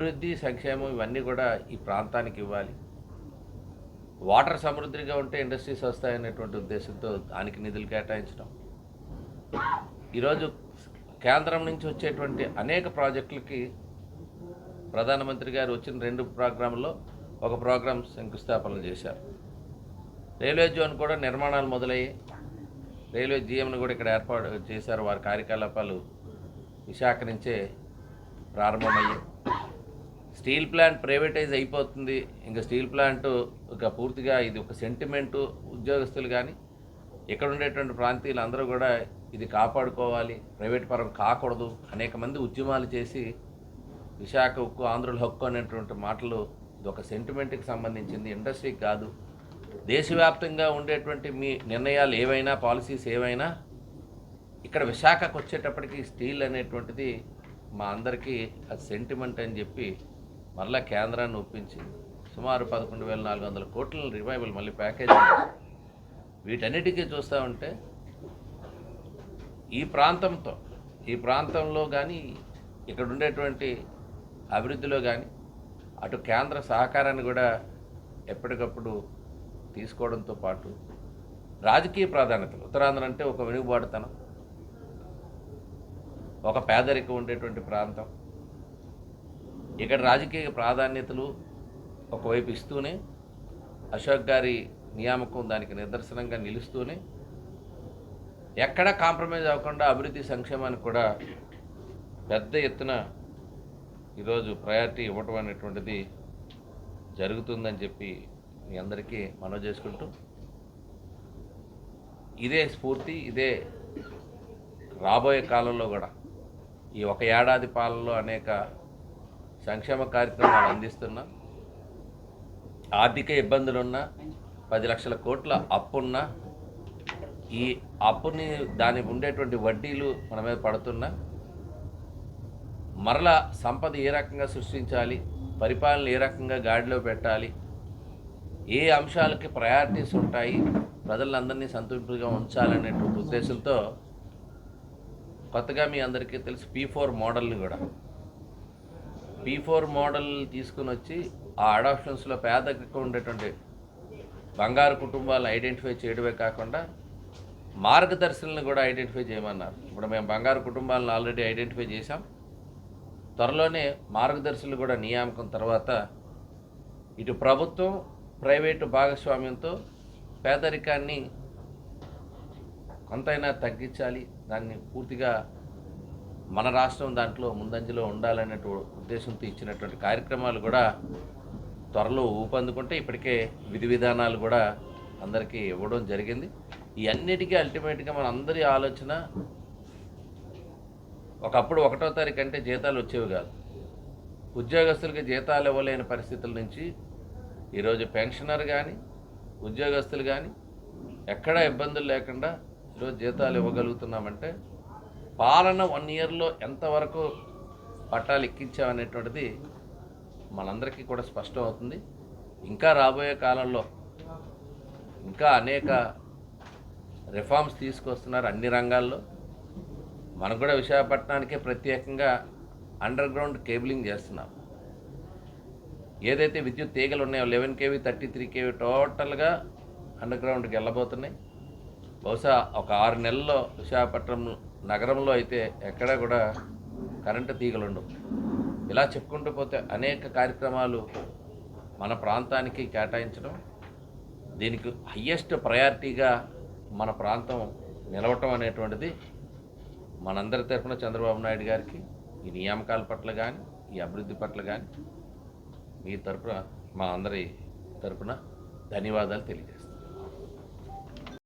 అభివృద్ధి సంక్షేమం ఇవన్నీ కూడా ఈ ప్రాంతానికి ఇవ్వాలి. వాటర్ సమృద్ధిగా ఉంటే ఇండస్ట్రీస్ వస్తాయనేటువంటి ఉద్దేశంతో దానికి నిధులు కేటాయించడం. ఈరోజు కేంద్రం నుంచి వచ్చేటువంటి అనేక ప్రాజెక్టులకి ప్రధానమంత్రి గారు వచ్చిన రెండు ప్రోగ్రాంలో ఒక ప్రోగ్రాం శంకుస్థాపన చేశారు. రైల్వే జోన్ కూడా నిర్మాణాలు మొదలయ్యాయి. రైల్వే జీఎంను కూడా ఇక్కడ ఏర్పాటు చేశారు. వారి కార్యకలాపాలు విశాఖ నుంచే ప్రారంభమయ్యాయి. స్టీల్ ప్లాంట్ ప్రైవేటైజ్ అయిపోతుంది. ఇంకా స్టీల్ ప్లాంట్ ఒక పూర్తిగా ఇది ఒక సెంటిమెంటు ఉద్యోగస్తులు కానీ ఇక్కడ ఉండేటువంటి ప్రాంతీయులు అందరూ కూడా ఇది కాపాడుకోవాలి. ప్రైవేట్ పరం కాకూడదు. అనేక మంది ఉద్యమాలు చేసి విశాఖ ఉక్కు ఆంధ్రుల హక్కు అనేటువంటి మాటలు ఇది ఒక సెంటిమెంట్కి సంబంధించింది. ఇండస్ట్రీకి కాదు. దేశవ్యాప్తంగా ఉండేటువంటి మీ నిర్ణయాలు ఏవైనా పాలసీస్ ఏవైనా ఇక్కడ విశాఖకు వచ్చేటప్పటికి స్టీల్ అనేటువంటిది మా అందరికీ అది సెంటిమెంట్ అని చెప్పి మరలా కేంద్రాన్ని ఒప్పించి సుమారు పదకొండు వేల నాలుగు వందల కోట్ల రివైవల్ మళ్ళీ ప్యాకేజ్ వీటన్నిటికీ చూస్తూ ఉంటే ఈ ప్రాంతంతో ఈ ప్రాంతంలో కానీ ఇక్కడ ఉండేటువంటి అభివృద్ధిలో కానీ అటు కేంద్ర సహకారాన్ని కూడా ఎప్పటికప్పుడు తీసుకోవడంతో పాటు రాజకీయ ప్రాధాన్యతలు. ఉత్తరాంధ్ర అంటే ఒక వెనుకబాటుతనం ఒక పేదరికం ఉండేటువంటి ప్రాంతం. ఇక్కడ రాజకీయ ప్రాధాన్యతలు ఒకవైపు ఇస్తూనే అశోక్ గారి నియామకం దానికి నిదర్శనంగా నిలుస్తూనే ఎక్కడా కాంప్రమైజ్ అవ్వకుండా అభివృద్ధి సంక్షేమానికి కూడా పెద్ద ఎత్తున ఈరోజు ప్రయారిటీ ఇవ్వటం అనేటువంటిది జరుగుతుందని చెప్పి మీ అందరికీ మనవి చేసుకుంటూ ఇదే స్ఫూర్తి ఇదే రాబోయే కాలంలో కూడా ఈ ఒక ఏడాది పాలనలో అనేక సంక్షేమ కార్యక్రమాలు అందిస్తున్నా ఆర్థిక ఇబ్బందులున్నా పది లక్షల కోట్ల అప్పున్నా ఈ అప్పుని దాని ఉండేటువంటి వడ్డీలు మన మీద పడుతున్నా మరలా సంపద ఏ రకంగా సృష్టించాలి పరిపాలన ఏ రకంగా గాడిలో పెట్టాలి ఏ అంశాలకి ప్రయారిటీస్ ఉంటాయి ప్రజలందరినీ సంతృప్తిగా ఉంచాలనేటువంటి ఉద్దేశంతో కొత్తగా మీ అందరికీ తెలుసు పీ ఫోర్ మోడల్ని కూడా. పీ ఫోర్ మోడల్ తీసుకుని వచ్చి ఆ అడాప్షన్స్లో పేదరికం ఉండేటువంటి బంగారు కుటుంబాలను ఐడెంటిఫై చేయడమే కాకుండా మార్గదర్శనలను కూడా ఐడెంటిఫై చేయమన్నారు. ఇప్పుడు మేము బంగారు కుటుంబాలను ఆల్రెడీ ఐడెంటిఫై చేశాం. త్వరలోనే మార్గదర్శులు కూడా నియామకం తర్వాత ఇటు ప్రభుత్వం ప్రైవేటు భాగస్వామ్యంతో పేదరికాన్ని కొంతైనా తగ్గించాలి. దాన్ని పూర్తిగా మన రాష్ట్రం దాంట్లో ముందంజలో ఉండాలనే ఉద్దేశంతో ఇచ్చినటువంటి కార్యక్రమాలు కూడా త్వరలో ఊపందుకుంటే ఇప్పటికే విధి విధానాలు కూడా అందరికీ ఇవ్వడం జరిగింది. ఈ అన్నిటికీ అల్టిమేట్గా మన అందరి ఆలోచన ఒకప్పుడు ఒకటో తారీఖు అంటే జీతాలు వచ్చేవి కాదు. ఉద్యోగస్తులకి జీతాలు ఇవ్వలేని పరిస్థితుల నుంచి ఈరోజు పెన్షనర్ కానీ ఉద్యోగస్తులు కానీ ఎక్కడా ఇబ్బందులు లేకుండా ఈరోజు జీతాలు ఇవ్వగలుగుతున్నామంటే పాలన వన్ ఇయర్లో ఎంతవరకు పట్టాలు ఎక్కించామనేటువంటిది మనందరికీ కూడా స్పష్టం అవుతుంది. ఇంకా రాబోయే కాలంలో ఇంకా అనేక రిఫార్మ్స్ తీసుకొస్తున్నారు అన్ని రంగాల్లో. మనం కూడా విశాఖపట్నానికే ప్రత్యేకంగా అండర్ గ్రౌండ్ కేబులింగ్ చేస్తున్నాం. ఏదైతే విద్యుత్ తీగలు ఉన్నాయో eleven KV thirty three KV టోటల్గా అండర్ గ్రౌండ్కి వెళ్ళబోతున్నాయి. బహుశా ఒక ఆరు నెలల్లో విశాఖపట్నం నగరంలో అయితే ఎక్కడా కూడా కరెంటు తీగలుండవు. ఇలా చెప్పుకుంటూ పోతే అనేక కార్యక్రమాలు మన ప్రాంతానికి కేటాయించడం దీనికి హయ్యెస్ట్ ప్రయారిటీగా మన ప్రాంతం నిలవటం అనేటువంటిది మనందరి తరఫున చంద్రబాబు నాయుడు గారికి ఈ నియామకాల పట్ల కానీ ఈ అభివృద్ధి పట్ల కానీ మీ తరపున మా అందరి తరపున ధన్యవాదాలు తెలియజేస్తాను